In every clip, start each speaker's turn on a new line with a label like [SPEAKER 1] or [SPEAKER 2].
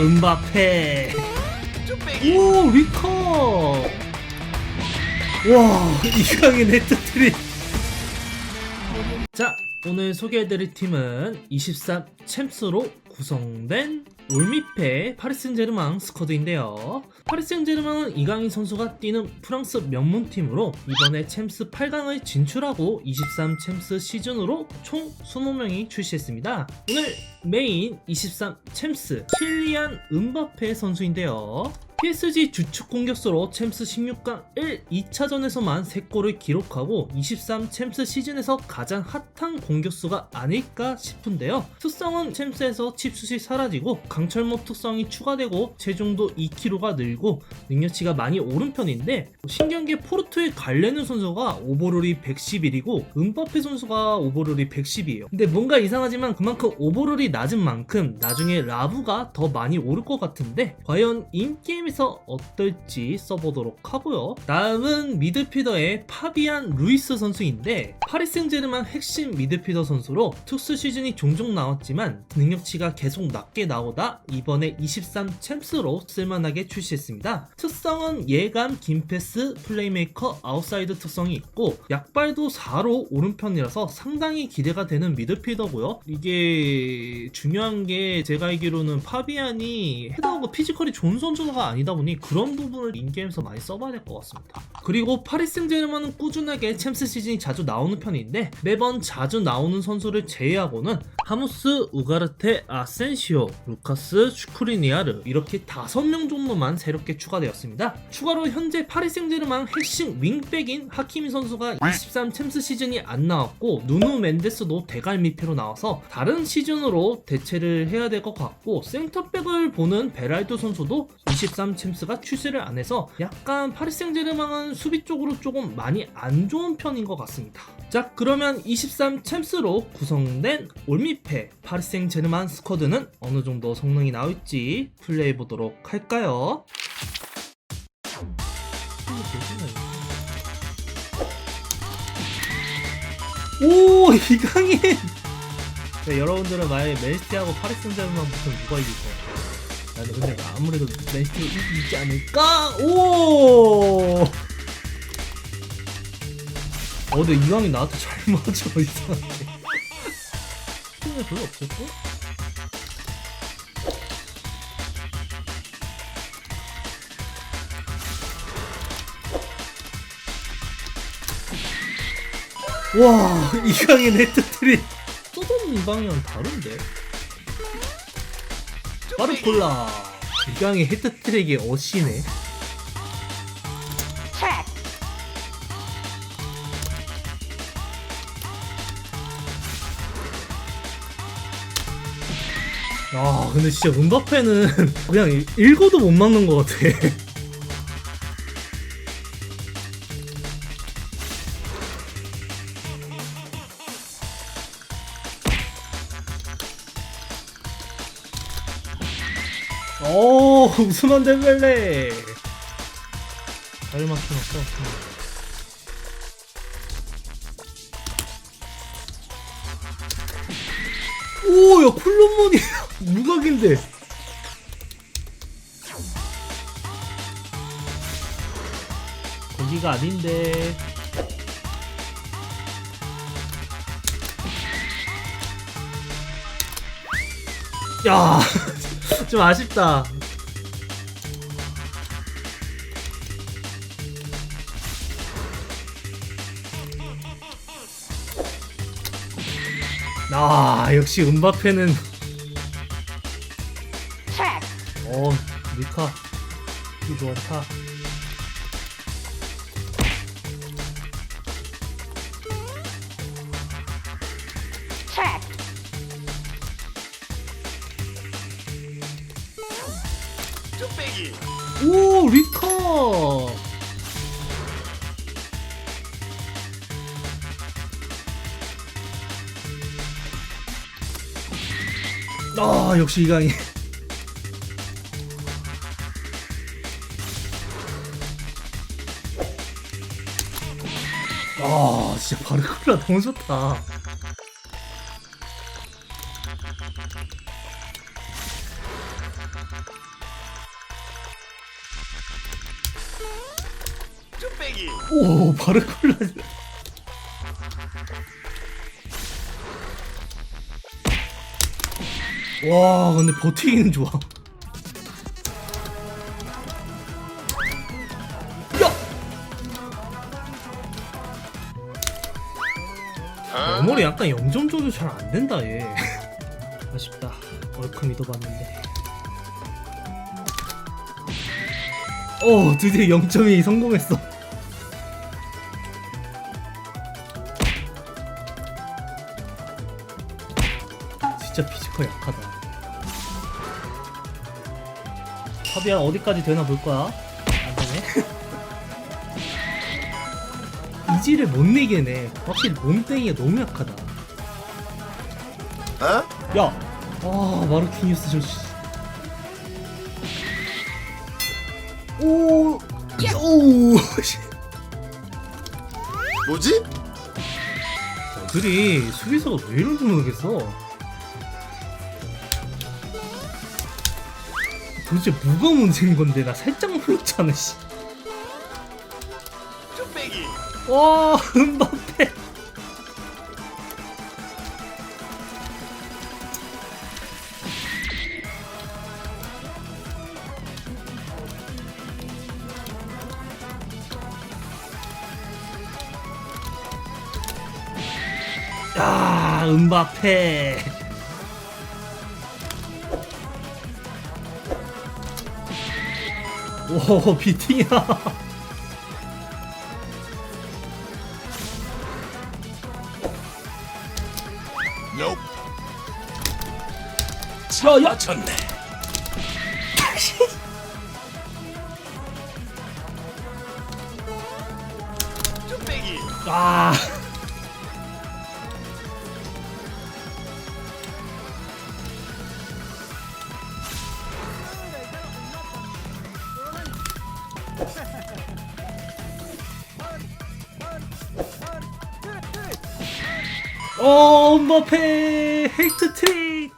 [SPEAKER 1] 은바페. 오 리커. 와 이강인 헤트트릭 자 오늘 소개해드릴 팀은 23 챔스로 구성된 올미페 파리생제르맹 스쿼드인데요. 파리생제르맹은 이강인 선수가 뛰는 프랑스 명문팀으로 이번에 챔스 8강을 진출하고 23 챔스 시즌으로 총 20명이 출시했습니다. 오늘 메인 23 챔스 킬리안 은바페 선수인데요. PSG 주축 공격수로 챔스 16강 1, 2차전에서만 3골을 기록하고 23 챔스 시즌에서 가장 핫한 공격수가 아닐까 싶은데요. 특성은 챔스에서 칩슛이 사라지고 강철모 특성이 추가되고 체중도 2kg가 늘고 능력치가 많이 오른 편인데 게 포르투의 갈레누 선수가 오버롤이 111이고 은바페 선수가 오버롤이 110이에요. 근데 뭔가 이상하지만 그만큼 오버롤이 낮은 만큼 나중에 라브가 더 많이 오를 것 같은데 과연 인게임에 서 어떨지 써보도록 하고요. 다음은 미드필더의 파비안 루이스 선수인데 파리생제르맹 핵심 미드필더 선수로 특수 시즌이 종종 나왔지만 능력치가 계속 낮게 나오다 이번에 23 챔스로 쓸만하게 출시했습니다. 특성은 예감, 긴 패스, 플레이메이커, 아웃사이드 특성이 있고 약발도 4로 오른편이라서 상당히 기대가 되는 미드필더고요. 이게 중요한 게 제가 알기로는 파비안이 헤더하고 피지컬이 좋은 선수가 아니 다 보니 그런 부분을 인게임에서 많이 써봐야 될 것 같습니다. 그리고 파리 생제르맹은 꾸준하게 챔스 시즌이 자주 나오는 편인데 매번 자주 나오는 선수를 제외하고는 하무스, 우가르테, 아센시오, 루카스, 슈크리니아르 이렇게 다섯 명 정도만 새롭게 추가되었습니다. 추가로 현재 파리 생제르맹 핵심 윙백인 하키미 선수가 23 챔스 시즌이 안 나왔고 누누 멘데스도 대갈 미패로 나와서 다른 시즌으로 대체를 해야 될 것 같고 센터백을 보는 베랄도 선수도 23 챔스가 출시를 안 해서 약간 파리 생제르맹은 수비 쪽으로 조금 많이 안 좋은 편인 것 같습니다. 자 그러면 23 챔스로 구성된 올미페 파리 생제르맹 스쿼드는 어느 정도 성능이 나올지 플레이해 보도록 할까요? 오 이강인 네, 여러분들은 만약에 맨시티하고 파리 생제르맹 붙으면 누가 이길 것 같아요? 나는 근데 아무래도 맨시티가 이기지 않을까? 오! 어, 근데 이강인 나한테 잘 맞아, 이상하게. 팀에 별로 없었어? 와, 이강인 헤트트릭. 쏘던 이강이랑 다른데? 바르콜라. 이강인 헤트트릭의 어시네. 아 근데 진짜 은바페는 그냥 일- 읽어도 못 막는 것 같아 오 우스만 델벨레. 잘 맞춰놨어. 오야 콜롬몬이 무각인데. 거기가 아닌데. 야 좀 아쉽다 아 역시 은바페는 어 미카 이거 좋다. 오 리카 아 역시 이강인 아 진짜 바르콜라 너무 좋다. 오 바르콜라 와 근데 버티기는 좋아. 야! 메모리 약간 0점 조절 잘 안 된다 얘. 아쉽다. 얼큰 믿어봤는데. 오 드디어 0점이 성공했어 파비안 어디까지 되나 볼 거야. 안 되네. 이지를 못 내게 네. 확실히 몸땡이가 너무 약하다.
[SPEAKER 2] 어?
[SPEAKER 1] 야, 아 마르키니우스 저 씨. 오, 오, 씨.
[SPEAKER 2] 뭐지?
[SPEAKER 1] 애들이 수비수가 왜 이런지 모르겠어. 도대체 뭐가 문제인 건데 나 살짝 놀랐잖아 씨. 와 은바페. 야 은바페. 오 비팅이야. 야야.
[SPEAKER 2] 쭈빼기
[SPEAKER 1] 아. 어, 음바페 헤이트 트릭.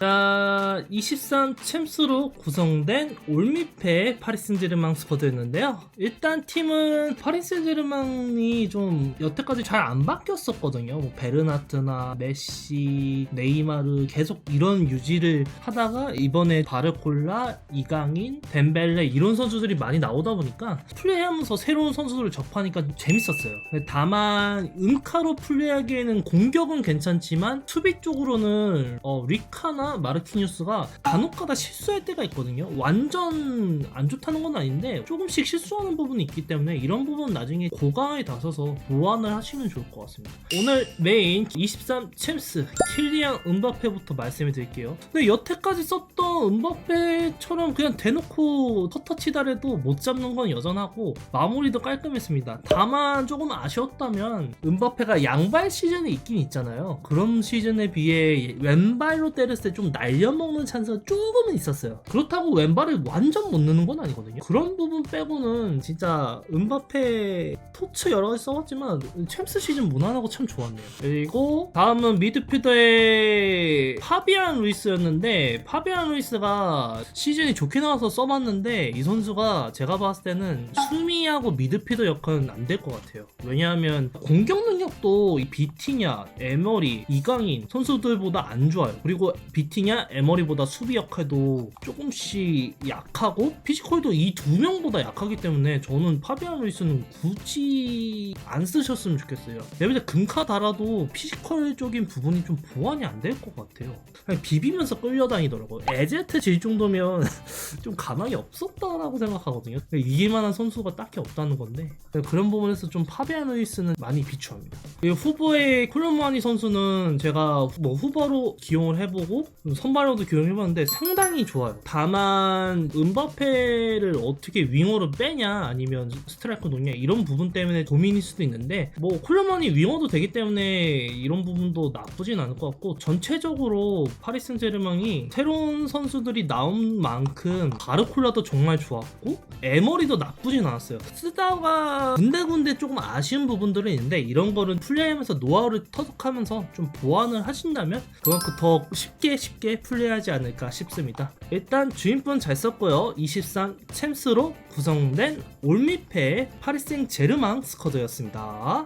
[SPEAKER 1] 자, 23 챔스로 구성된 올미페 파리슨제르맹 스쿼드였는데요. 일단 팀은 파리슨제르맹이 좀 여태까지 잘 안 바뀌었었거든요. 뭐 베르나트나 메시, 네이마르 계속 이런 유지를 하다가 이번에 바르콜라, 이강인, 덴벨레 이런 선수들이 많이 나오다 보니까 플레이하면서 새로운 선수들을 접하니까 좀 재밌었어요. 다만 은카로 플레이하기에는 공격은 괜찮지만 수비 쪽으로는 어, 리카나 마르키뉴스가 간혹가다 실수할 때가 있거든요. 완전 안 좋다는 건 아닌데 조금씩 실수하는 부분이 있기 때문에 이런 부분 나중에 고강에 나서서 보완을 하시면 좋을 것 같습니다. 오늘 메인 23 챔스 킬리안 은바페부터 말씀해 드릴게요. 근데 여태까지 썼던 은바페처럼 그냥 대놓고 터터치다래도 못 잡는 건 여전하고 마무리도 깔끔했습니다. 다만 조금 아쉬웠다면 은바페가 양발 시즌이 있긴 있잖아요. 그런 시즌에 비해 왼발로 때렸을 때좀 날려먹는 찬스가 조금은 있었어요. 그렇다고 왼발을 완전 못 넣는 건 아니거든요. 그런 부분 빼고는 진짜 은바페 토츠 여러 가지 써봤지만 챔스 시즌 무난하고 참 좋았네요. 그리고 다음은 미드필더의 파비안 루이스였는데 파비안 루이스가 시즌이 좋게 나와서 써봤는데 이 선수가 제가 봤을 때는 수미하고 미드필더 역할은 안 될 것 같아요. 왜냐하면 공격 능력도 이 비티냐, 에머리, 이강인 선수들보다 안 좋아요. 그리고 비 티냐, 에머리보다 수비 역할도 조금씩 약하고 피지컬도 이 두 명보다 약하기 때문에 저는 파비안 루이스는 굳이 안 쓰셨으면 좋겠어요. 예를 들어 금카 달아도 피지컬적인 부분이 좀 보완이 안 될 것 같아요. 그냥 비비면서 끌려다니더라고요. 에제트 질 정도면 좀 가망이 없었다라고 생각하거든요. 이길 만한 선수가 딱히 없다는 건데 그런 부분에서 좀 파비안 루이스는 많이 비추합니다. 그리고 후보의 콜로무아니 선수는 제가 뭐 후보로 기용을 해보고 선발로도 기용해봤는데 상당히 좋아요. 다만 은바페를 어떻게 윙어로 빼냐 아니면 스트라이커 놓냐 이런 부분 때문에 고민일 수도 있는데 뭐 콜로무아니 윙어도 되기 때문에 이런 부분도 나쁘진 않을 것 같고 전체적으로 파리 생제르맹이 새로운 선수들이 나온 만큼 바르콜라도 정말 좋았고 에머리도 나쁘진 않았어요. 쓰다가 군데군데 조금 아쉬운 부분들은 있는데 이런 거를 플레이하면서 노하우를 터득하면서 좀 보완을 하신다면 그만큼 더 쉽게 쉽게 플레이하지 않을까 싶습니다. 일단 주인분 잘 썼고요. 23 챔스로 구성된 올미페 파리 생 제르맹 스쿼드였습니다.